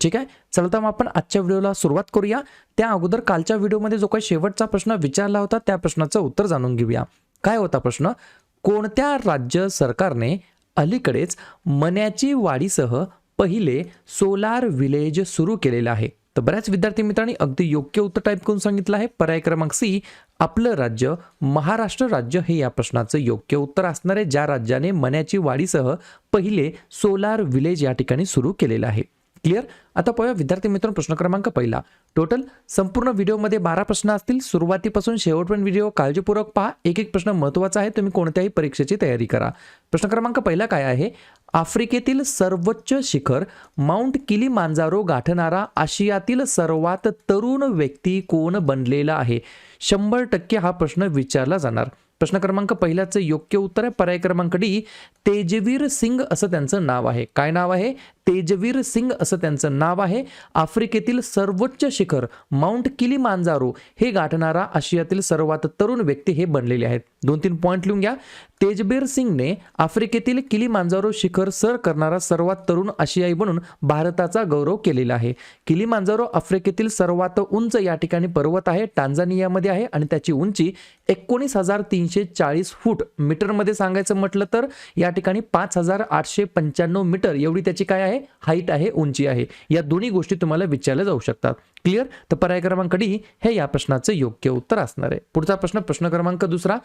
ठीक आहे? चला तर मग आपण आजच्या व्हिडिओला सुरुवात करूया. त्या अगोदर कालच्या व्हिडिओमध्ये जो काही शेवटचा प्रश्न विचारला होता त्या प्रश्नाचं उत्तर जाणून घेऊया. काय होता प्रश्न? कोणत्या राज्य सरकारने अलीकडेच मन्याची वाढीसह पहिले सोलार विलेज सुरू केलेलं आहे? तर बऱ्याच विद्यार्थी मित्रांनी अगदी योग्य उत्तर टाईप करून सांगितलं आहे. पर्याय क्रमांक सी आपलं राज्य महाराष्ट्र राज्य हे या प्रश्नाचं योग्य उत्तर असणार आहे. ज्या राज्याने मन्याची वाढीसह पहिले सोलार विलेज या ठिकाणी सुरू केलेलं आहे. क्लिअर? आता पाहूया विद्यार्थी मित्र प्रश्न क्रमांक पहिला. टोटल संपूर्ण व्हिडिओमध्ये बारा प्रश्न असतील. सुरुवातीपासून शेवटपर्यंत व्हिडिओ काळजीपूर्वक पहा. एक एक प्रश्न महत्त्वाचा आहे. तुम्ही कोणत्याही परीक्षेची तयारी करा. प्रश्न क्रमांक पहिला काय आहे? आफ्रिकेतील सर्वोच्च शिखर माउंट किली मांजारो गाठणारा आशियातील सर्वात तरुण व्यक्ती कोण बनलेला आहे? शंभर टक्के हा प्रश्न विचारला जाणार. प्रश्न क्रमांक पहिल्याचं योग्य उत्तर आहे. पर्याय क्रमांक डी तेजवीर सिंग असं त्यांचं नाव आहे. काय नाव आहे? तेजवीर सिंग असं त्यांचं नाव आहे. आफ्रिकेतील सर्वोच्च शिखर माउंट किली मांजारो हे गाठणारा आशियातील सर्वात तरुण व्यक्ती हे बनलेले आहेत. दोन तीन पॉईंट लिहून घ्या. तेजबीर सिंगने आफ्रिकेतील किली मांजारो शिखर सर करणारा सर्वात तरुण आशियाई बनून भारताचा गौरव केलेला आहे. किली मांजारो आफ्रिकेतील सर्वात उंच या ठिकाणी पर्वत आहे टांझानियामध्ये आहे आणि त्याची उंची एकोणीस हजार तीनशे चाळीस फूट मीटरमध्ये सांगायचं म्हटलं तर या ठिकाणी पाच हजार आठशे पंच्याण्णव मीटर. एवढी त्याची काय आहे? हाईट आहे उंची आहे. या दोन्ही गोष्टी तुम्हाला विचारल्या जाऊ शकतात. क्लिअर तर पर्याय क्रमांक डी हे या प्रश्नाचं योग्य उत्तर असणार आहे. पुढचा प्रश्न प्रश्न क्रमांक दुसरा.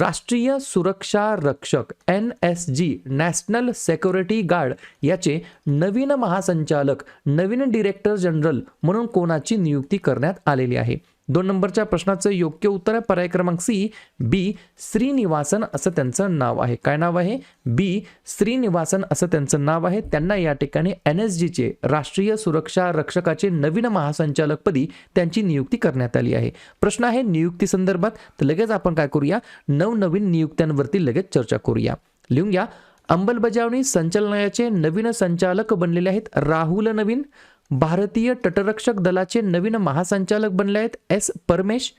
राष्ट्रीय सुरक्षा रक्षक N S G national security guard याचे नवीन महासंचालक नवीन डिरेक्टर जनरल म्हणून कोणाची नियुक्ती करण्यात आलेली आहे? दोन नंबरच्या प्रश्नाचं योग्य उत्तर आहे. पर्याय क्रमांक सी बी श्रीनिवासन असं त्यांचं नाव आहे. काय नाव आहे? बी श्रीनिवासन असं त्यांचं नाव आहे. त्यांना या ठिकाणी एन एस जीचे राष्ट्रीय सुरक्षा रक्षकाचे नवीन महासंचालकपदी त्यांची नियुक्ती करण्यात आली आहे. प्रश्न आहे नियुक्ती संदर्भात. तर लगेच आपण काय करूया? नवनवीन नियुक्त्यांवरती लगेच चर्चा करूया. लिहून घ्या. अंमलबजावणी संचालनालयाचे नवीन संचालक बनलेले आहेत. राहुल नवीन भारतीय तटरक्षक दलाचे नवीन महासंचालक बनले आहेत S Paramesh.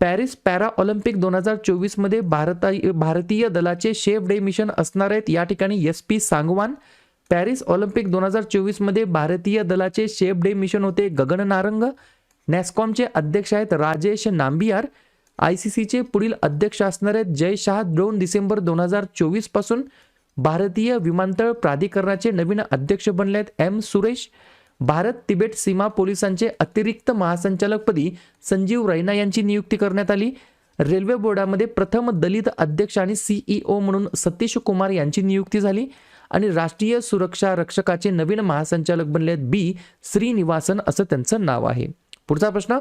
Paris para Olympic दोन हजार चोवीसमध्ये भारता भारतीय दलाचे शेफ डे मिशन असणार आहेत. या ठिकाणी S P Sangwan. Paris Olympic दोन हजार चोवीसमध्ये भारतीय दलाचे शेफ डे मिशन होते गगन नारंग. नॅस्कॉमचे अध्यक्ष आहेत राजेश नांबियार आय सी सीचे पुढील अध्यक्ष असणार आहेत जय शाह दोन डिसेंबर दोन हजार चोवीसपासून. भारतीय विमानतळ प्राधिकरणाचे नवीन अध्यक्ष बनले आहेत एम सुरेश. भारत तिबेट सीमा पोलिसांचे अतिरिक्त महासंचालकपदी संजीव रैना यांची नियुक्ती करण्यात आली. रेल्वे बोर्डामध्ये प्रथम दलित अध्यक्ष आणि सीईओ म्हणून सतीश कुमार यांची नियुक्ती झाली आणि राष्ट्रीय सुरक्षा रक्षकाचे नवीन महासंचालक बनले बी. श्रीनिवासन असं त्यांचं नाव आहे. पुढचा प्रश्न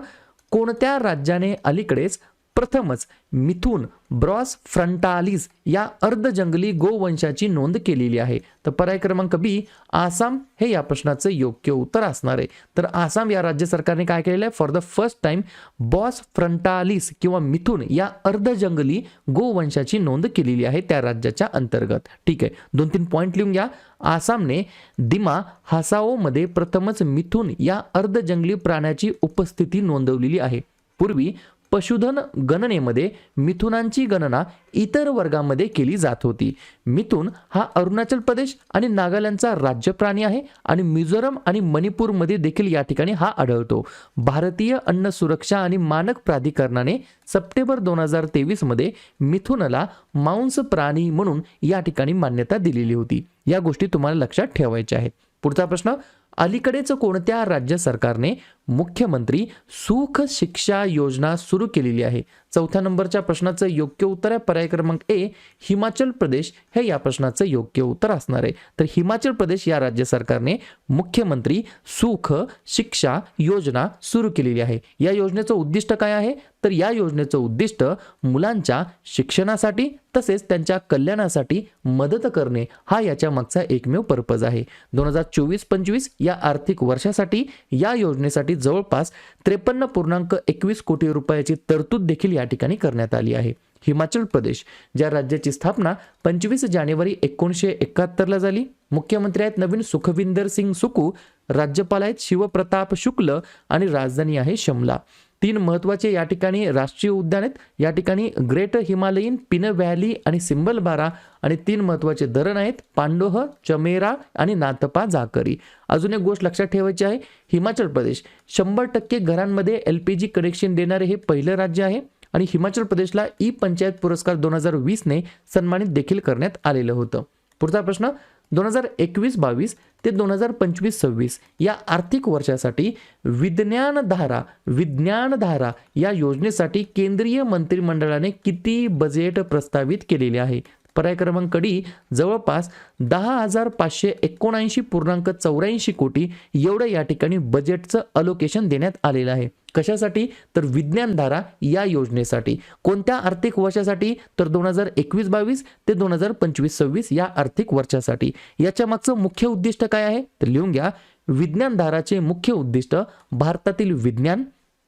कोणत्या राज्याने अलीकडेच प्रथमच मिथून ब्रॉस फ्रंटालिस या अर्धजंगली गोवंशाची नोंद केलेली आहे. तर पर्याय क्रमांक बी आसाम हे या प्रश्नाचं योग्य उत्तर असणार आहे. तर आसाम या राज्य सरकारने काय केलेलं आहे? For the first time Bos frontalis किंवा मिथून या अर्धजंगली गोवंशाची नोंद केलेली आहे त्या राज्याच्या अंतर्गत. ठीक आहे. दोन तीन पॉईंट लिहून घ्या. आसामने दिमा हासाओमध्ये प्रथमच मिथून या अर्धजंगली प्राण्याची उपस्थिती नोंदवलेली आहे. पूर्वी पशुधन गणनेमध्ये मिथुनांची गणना इतर वर्गामध्ये केली जात होती. मिथुन हा अरुणाचल प्रदेश आणि नागालँडचा राज्य प्राणी आहे आणि मिझोरम आणि मणिपूरमध्ये देखील या ठिकाणी हा आढळतो. भारतीय अन्न सुरक्षा आणि मानक प्राधिकरणाने सप्टेंबर दोन हजार तेवीसमध्ये मिथुनला मांस प्राणी म्हणून या ठिकाणी मान्यता दिलेली होती. या गोष्टी तुम्हाला लक्षात ठेवायच्या आहेत. पुढचा प्रश्न अलीकडेच कोणत्या राज्य सरकारने मुख्यमंत्री सुख शिक्षा योजना सुरू केलेली आहे? चौथ्या नंबरच्या प्रश्नाचं योग्य उत्तर आहे. पर्याय क्रमांक ए हिमाचल प्रदेश. हे या प्रश्नाचं योग्य उत्तर असणार आहे. तर हिमाचल प्रदेश या राज्य सरकारने मुख्यमंत्री सुख शिक्षा योजना सुरू केलेली आहे. या योजनेचं उद्दिष्ट काय आहे? तर या योजनेचं उद्दिष्ट मुलांच्या शिक्षणासाठी तसेच त्यांच्या कल्याणासाठी मदत करणे. हा याच्या मागचा एकमेव पर्पज आहे. दोन हजार चोवीस पंचवीस या आर्थिक वर्षासाठी या योजनेसाठी जवळपास त्रेपन्न पूर्णांक एकवीस कोटी रुपयाची तरतूद देखील या ठिकाणी करण्यात आली आहे. हिमाचल प्रदेश ज्या राज्याची स्थापना पंचवीस जानेवारी एकोणीसशे एकाहत्तरला झाली मुख्यमंत्री आहेत नवीन सुखविंदर सिंग सुकू राज्यपाल आहेत शिवप्रताप शुक्ल आणि राजधानी आहे शिमला. तीन महत्त्वाचे या ठिकाणी राष्ट्रीय उद्यान आहेत. या ठिकाणी ग्रेट हिमालयीन पिन व्हॅली आणि सिंबलबारा आणि तीन महत्त्वाचे धरण आहेत. पांडोह चमेरा आणि नातपा जाकरी अजून एक गोष्ट लक्षात ठेवायची आहे. हिमाचल प्रदेश. शंभर टक्के घरांमध्ये एल पी जी कनेक्शन देणारे हे पहिलं राज्य आहे आणि हिमाचल प्रदेशला ई पंचायत पुरस्कार दोन हजार वीसने सन्मानित देखील करण्यात आलेलं होतं. पुढचा प्रश्न दोन हजार एकवीस बावीस ते दोन हजार पंचवीस सव्वीस या आर्थिक वर्षासाठी विज्ञानधारा विज्ञानधारा या योजनेसाठी केंद्रीय मंत्रिमंडळाने किती बजेट प्रस्तावित केलेले आहे? पर्याय क्रमांक डी जवळपास दहा हजार पाचशे एकोणऐंशी पूर्णांक चौऱ्याऐंशी कोटी एवढं या ठिकाणी बजेटचं अलोकेशन देण्यात आलेलं आहे. कशासाठी? तर विज्ञानधारा या योजनेसाठी. कोणत्या आर्थिक वर्षासाठी? तर दोन हजार एकवीस बावीस ते दोन हजार पंचवीस सव्वीस या आर्थिक वर्षासाठी. याच्या मागचं मुख्य उद्दिष्ट काय आहे? तर लिहून घ्या. विज्ञानधाराचे मुख्य उद्दिष्ट भारतातील विज्ञान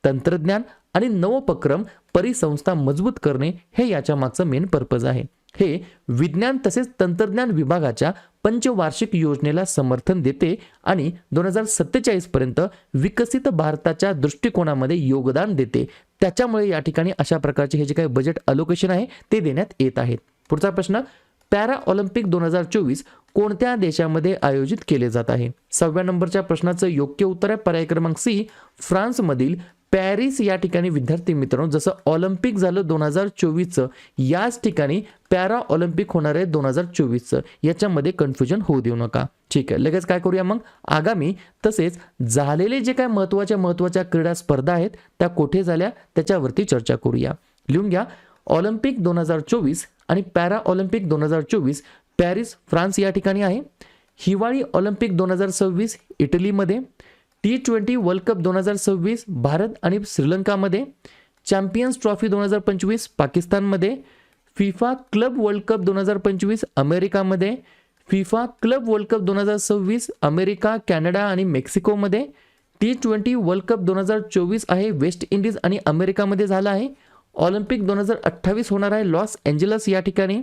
तंत्रज्ञान आणि नवोपक्रम परिसंस्था मजबूत करणे हे याच्या मागचं मेन पर्पज आहे. हे विज्ञान तसेच तंत्रज्ञान विभागाच्या पंचवार्षिक योजनेला समर्थन देते आणि दोन हजार सत्तेचाळीस पर्यंत विकसित भारताच्या दृष्टिकोनामध्ये योगदान देते. त्याच्यामुळे या ठिकाणी अशा प्रकारचे हे जे काही बजेट अलोकेशन आहे ते देण्यात येत आहेत पुढचा प्रश्न पॅरा ऑलिम्पिक दोन हजार चोवीस कोणत्या देशामध्ये आयोजित केले जात आहे? सहाव्या नंबरच्या प्रश्नाचं योग्य उत्तर आहे. पर्याय क्रमांक सी फ्रान्समधील पॅरिस या ठिकाणी विद्यार्थी मित्रांनो जसं ऑलिम्पिक झालं दोन हजार चोवीसचं याच ठिकाणी पॅरा ऑलिम्पिक होणार आहे दोन हजार चोवीसचं. याच्यामध्ये कन्फ्युजन होऊ देऊ नका. ठीक आहे लगेच काय करूया मग? आगामी तसेच झालेले जे काय महत्त्वाच्या महत्त्वाच्या क्रीडा स्पर्धा आहेत त्या कोठे झाल्या? त्याच्यावरती चर्चा करूया. लिहून घ्या ऑलिम्पिक दोन हजार चोवीस आणि पॅरा ऑलिम्पिक दोन हजार चोवीस पॅरिस फ्रान्स या ठिकाणी आहे. हिवाळी ऑलिम्पिक दोन हजार सव्वीस इटलीमध्ये. टी ट्वेंटी वर्ल्ड कप दोन हजार सव्वीस भारत आणि श्रीलंकामध्ये चॅम्पियन्स ट्रॉफी दोन हजार पंचवीस पाकिस्तानमध्ये फिफा क्लब वर्ल्ड कप दोन हजार पंचवीस अमेरिकामध्ये फिफा क्लब वर्ल्ड कप दोन हजार सव्वीस अमेरिका कॅनडा आणि मेक्सिकोमध्ये टी ट्वेंटी वर्ल्ड कप दोन हजार चोवीस आहे वेस्ट इंडिज आणि अमेरिकामध्ये झाला आहे. ऑलिम्पिक दोन हजार अठ्ठावीस होणार आहे लॉस एंजलस या ठिकाणी.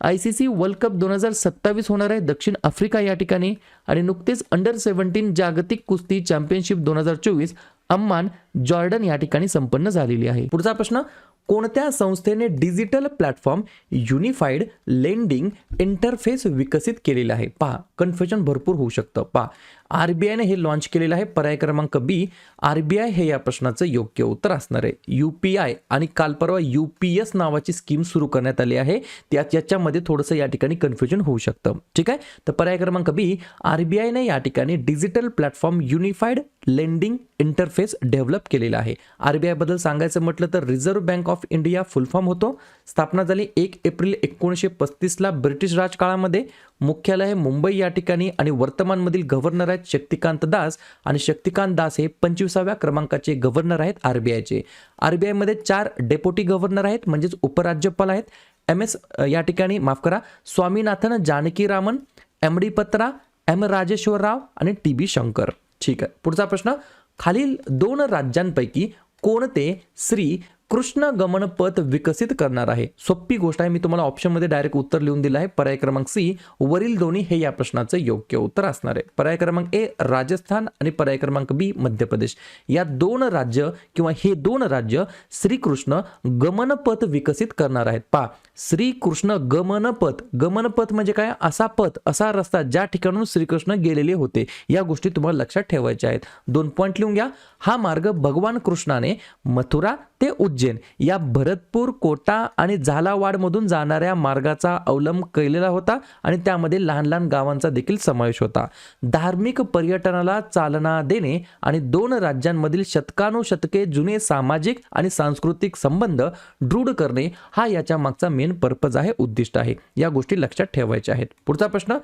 I C C World Cup दोन हजार सत्तावीस होणार आहे. दक्षिण आफ्रिका या ठिकाणी आणि नुकतेच अंडर सेव्हन्टीन जागतिक कुस्ती चॅम्पियनशिप दोन हजार चोवीस अम्मान जॉर्डन या ठिकाणी संपन्न झालेली आहे. पुढचा प्रश्न कोणत्या संस्थेने digital platform unified lending interface विकसित केलेला आहे? पहा कन्फ्युजन भरपूर होऊ शकतं. पहा आर बी आयने हे लॉन्च केलेलं आहे. पर्याय क्रमांक बी आर बी आय हे या प्रश्नाचं योग्य उत्तर असणार आहे. यू पी आय आणि काल परवा यू पी एस नावाची स्कीम सुरू करण्यात आली आहे. त्यात याच्यामध्ये थोडंसं या ठिकाणी कन्फ्युजन होऊ शकतं. ठीक आहे? तर पर्याय क्रमांक बी आर बी आयने या ठिकाणी digital platform unified lending interface develop केलेला आहे. आर बी आयबद्दल सांगायचं म्हटलं तर Reserve Bank of India full form होतो. स्थापना झाली एक एप्रिल एकोणीसशे पस्तीसला ब्रिटिश राजकाळामध्ये. मुख्यालय हे मुंबई या ठिकाणी आणि वर्तमानमधील गव्हर्नर आहेत शक्तिकांत दास आणि शक्तिकांत दास हे पंचवीसाव्या क्रमांकाचे गव्हर्नर आहेत आर बी आयचे आर बी आयमध्ये चार डेप्युटी गव्हर्नर आहेत म्हणजेच उपराज्यपाल आहेत. एम एस या ठिकाणी माफ करा Swaminathan Janakiraman M D Patra M Rajeshwar Rao आणि टी बी शंकर. ठीक आहे. पुढचा प्रश्न खालील दोन राज्यांपैकी कोणते श्री कृष्ण गमन पथ विकसित करणार आहे. सोपी गोष्ट आहे. मी तुम्हाला ऑप्शनमध्ये डायरेक्ट उत्तर लिहून दिलं आहे. पर्याय क्रमांक सी वरील दोन्ही हे या प्रश्नाचं योग्य उत्तर असणार आहे. पर्याय क्रमांक ए राजस्थान आणि पर्याय क्रमांक बी मध्य प्रदेश. या दोन राज्य किंवा हे दोन राज्य श्रीकृष्ण गमनपथ विकसित करणार आहेत. पा श्रीकृष्ण गमनपथ गमनपथ म्हणजे काय? असा पथ असा रस्ता ज्या ठिकाणून श्रीकृष्ण गेलेले होते. या गोष्टी तुम्हाला लक्षात ठेवायच्या आहेत. दोन पॉईंट लिहून घ्या. हा मार्ग भगवान कृष्णाने मथुरा ते उज्जैन. या भरतपूर कोटा आणि झालावाडमधून जाणाऱ्या मार्गाचा अवलंब केलेला होता आणि त्यामध्ये लहान लहान गावांचा देखील समावेश होता. धार्मिक पर्यटनाला चालना देणे आणि दोन राज्यांमधील शतकानुशतके जुने सामाजिक आणि सांस्कृतिक संबंध दृढ करणे हा याच्या मागचा मेन पर्पज आहे उद्दिष्ट आहे. या गोष्टी लक्षात ठेवायच्या आहेत. पुढचा प्रश्न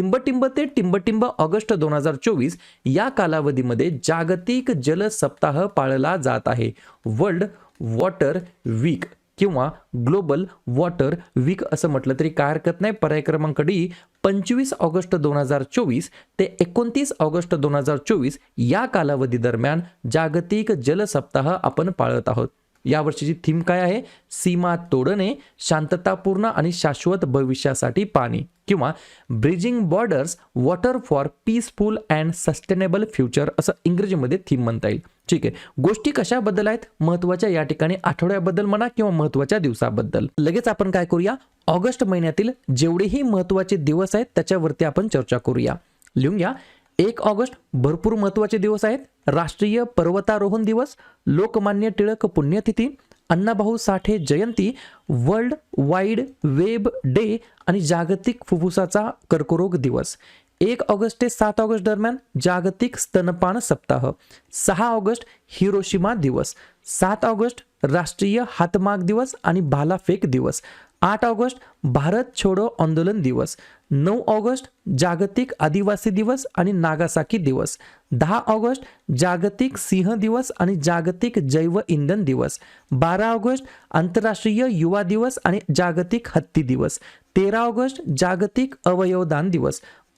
टिंबटिंब ते टिंबटिंब ऑगस्ट दोन हजार चोवीस या कालावधीमध्ये जागतिक जल सप्ताह पाळला जात आहे. वर्ल्ड वॉटर वीक किंवा ग्लोबल वॉटर वीक असं म्हटलं तरी काय हरकत नाही. पर्याय क्रमांक डी पंचवीस ऑगस्ट दोन हजार चोवीस ते एकोणतीस ऑगस्ट दोन हजार चोवीस या कालावधी दरम्यान जागतिक जल सप्ताह आपण पाळत आहोत. यावर्षीची थीम काय आहे? सीमा तोडणे शांततापूर्ण आणि शाश्वत भविष्यासाठी पाणी किंवा bridging borders water for peaceful and sustainable future असं इंग्रजीमध्ये थीम म्हणता येईल. ठीक आहे. गोष्टी कशाबद्दल आहेत? महत्त्वाच्या या ठिकाणी आठवड्याबद्दल म्हणा किंवा महत्त्वाच्या दिवसाबद्दल. लगेच आपण काय करूया? ऑगस्ट महिन्यातील जेवढेही महत्त्वाचे दिवस आहेत त्याच्यावरती आपण चर्चा करूया. लिहून घ्या. एक ऑगस्ट भरपूर महत्त्वाचे दिवस आहेत. राष्ट्रीय पर्वतारोहण दिवस लोकमान्य टिळक पुण्यतिथी अण्णाभाऊ साठे जयंती वर्ल्ड वाईड वेब डे आणि जागतिक फुफ्फुसाचा कर्करोग दिवस. एक ऑगस्ट ते सात ऑगस्ट दरम्यान जागतिक स्तनपान सप्ताह. सहा ऑगस्ट हिरोशिमा दिवस. सात ऑगस्ट राष्ट्रीय हातमाग दिवस आणि भालाफेक दिवस. आठ ऑगस्ट भारत छोडो आंदोलन दिवस. नऊ ऑगस्ट जागतिक आदिवासी दिवस आणि नागासाकी दिवस. दहा ऑगस्ट जागतिक सिंह दिवस आणि जागतिक जैव इंधन दिवस. बारा ऑगस्ट आंतरराष्ट्रीय युवा दिवस आणि जागतिक हत्ती दिवस. तेरा ऑगस्ट जागतिक अवयवदान दिवस.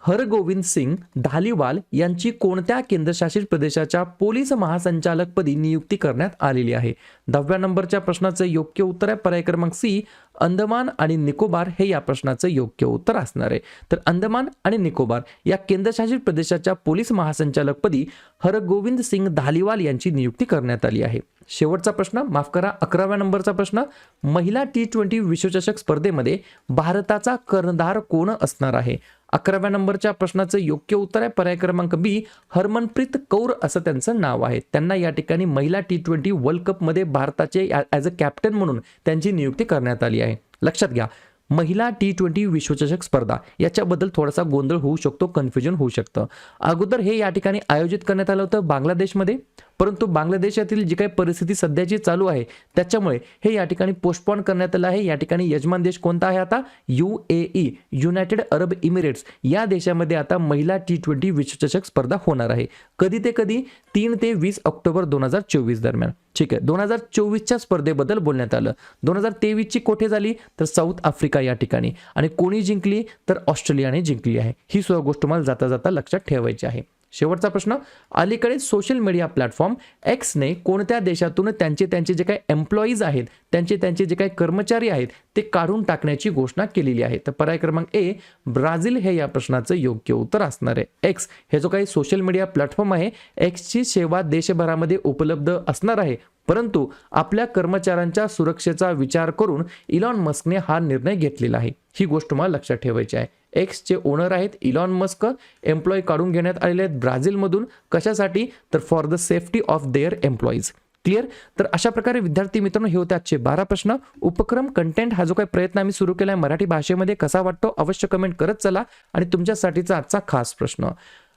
हरगोविंद सिंग धालीवाल यांची कोणत्या केंद्रशासित प्रदेशाच्या पोलीस महासंचालकपदी नियुक्ती करण्यात आलेली आहे? दहाव्या नंबरच्या प्रश्नाचं योग्य उत्तर आहे. पर्याय क्रमांक सी अंदमान आणि निकोबार हे या प्रश्नाचं योग्य उत्तर असणार आहे. तर अंदमान आणि निकोबार या केंद्रशासित प्रदेशाच्या पोलीस महासंचालकपदी हरगोविंद सिंग धालीवाल यांची नियुक्ती करण्यात आली आहे. शेवटचा प्रश्न माफ करा अकराव्या नंबरचा प्रश्न महिला टी ट्वेंटी विश्वचषक स्पर्धेमध्ये भारताचा कर्णधार कोण असणार आहे? अकराव्या नंबरच्या प्रश्नाचं योग्य उत्तर आहे. पर्याय क्रमांक बी हरमनप्रीत कौर असं त्यांचं नाव आहे. त्यांना या ठिकाणी महिला टी ट्वेंटी वर्ल्ड कपमध्ये भारताचे ॲज अ कॅप्टन म्हणून त्यांची नियुक्ती करण्यात आली आहे. लक्षात घ्या महिला टी ट्वेंटी विश्वचषक स्पर्धा याच्याबद्दल थोडासा गोंधळ होऊ शकतो कन्फ्युजन होऊ शकतं. अगोदर हे या ठिकाणी आयोजित करण्यात आलं होतं बांगलादेशमध्ये. परंतु बांगलादेशातील जी काही परिस्थिती सध्याची चालू आहे त्याच्यामुळे हे या ठिकाणी पोस्टपॉन करण्यात आलं आहे. या ठिकाणी यजमान देश कोणता आहे आता? U A E United Arab Emirates या देशामध्ये आता महिला टी ट्वेंटी विश्वचषक स्पर्धा होणार आहे. कधी ते कधी? तीन ते वीस ऑक्टोबर दोन हजार चोवीस दरम्यान. ठीक आहे. दोन हजार चोवीसच्या स्पर्धेबद्दल बोलण्यात आलं. दोन हजार तेवीसची कोठे झाली? तर साऊथ आफ्रिका या ठिकाणी. आणि कोणी जिंकली? तर ऑस्ट्रेलियाने जिंकली आहे. ही सुद्धा गोष्ट मला जाता जाता लक्षात ठेवायची आहे. शेवटचा प्रश्न अलीकडे सोशल मीडिया प्लॅटफॉर्म एक्सने कोणत्या देशातून त्यांचे त्यांचे जे काही एम्प्लॉईज आहेत त्यांचे त्यांचे जे काही कर्मचारी आहेत ते काढून टाकण्याची घोषणा केलेली आहे. तर पर्याय क्रमांक ए ब्राझील हे या प्रश्नाचं योग्य उत्तर असणार आहे. एक्स हे जो काही सोशल मीडिया प्लॅटफॉर्म आहे एक्सची सेवा देशभरामध्ये उपलब्ध असणार आहे. परंतु आपल्या कर्मचाऱ्यांच्या सुरक्षेचा विचार करून इलॉन मस्कने हा निर्णय घेतलेला आहे. ही गोष्ट मला लक्षात ठेवायची आहे. एक्सचे ओनर आहेत इलॉन मस्क. एम्प्लॉय काढून घेण्यात आलेले आहेत ब्राझीलमधून. कशासाठी? तर for the safety of their employees clear तर अशा प्रकारे विद्यार्थी मित्रांनो हे होते आजचे बारा प्रश्न. उपक्रम कंटेंट हा जो काही प्रयत्न आम्ही सुरू केला आहे मराठी भाषेमध्ये कसा वाटतो? अवश्य कमेंट करत चला. आणि तुमच्यासाठीचा आजचा खास प्रश्न.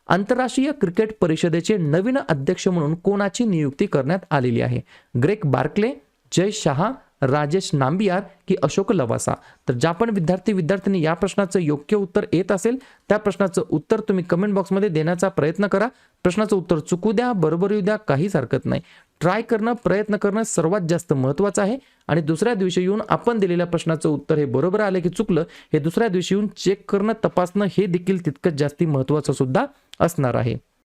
आंतरराष्ट्रीय क्रिकेट परिषदेचे नवीन अध्यक्ष म्हणून कोणाची नियुक्ती करण्यात आलेली आहे? ग्रेक बार्कले जय शहा राजेश नांबियार की अशोक लवासा? तर ज्या पण विद्यार्थी विद्यार्थ्यांनी या प्रश्नाचं योग्य उत्तर येत असेल त्या प्रश्नाचं उत्तर तुम्ही कमेंट बॉक्समध्ये देण्याचा प्रयत्न करा. प्रश्नाचं उत्तर चुकू द्या बरोबर येऊ द्या काहीच हरकत नाही. ट्राय करणं प्रयत्न करणं सर्वात जास्त महत्त्वाचं आहे. आणि दुसऱ्या दिवशी येऊन आपण दिलेल्या प्रश्नाचं उत्तर हे बरोबर आलं की चुकलं हे दुसऱ्या दिवशी येऊन चेक करणं तपासणं हे देखील तितकंच जास्ती महत्त्वाचं सुद्धा असणार आहे.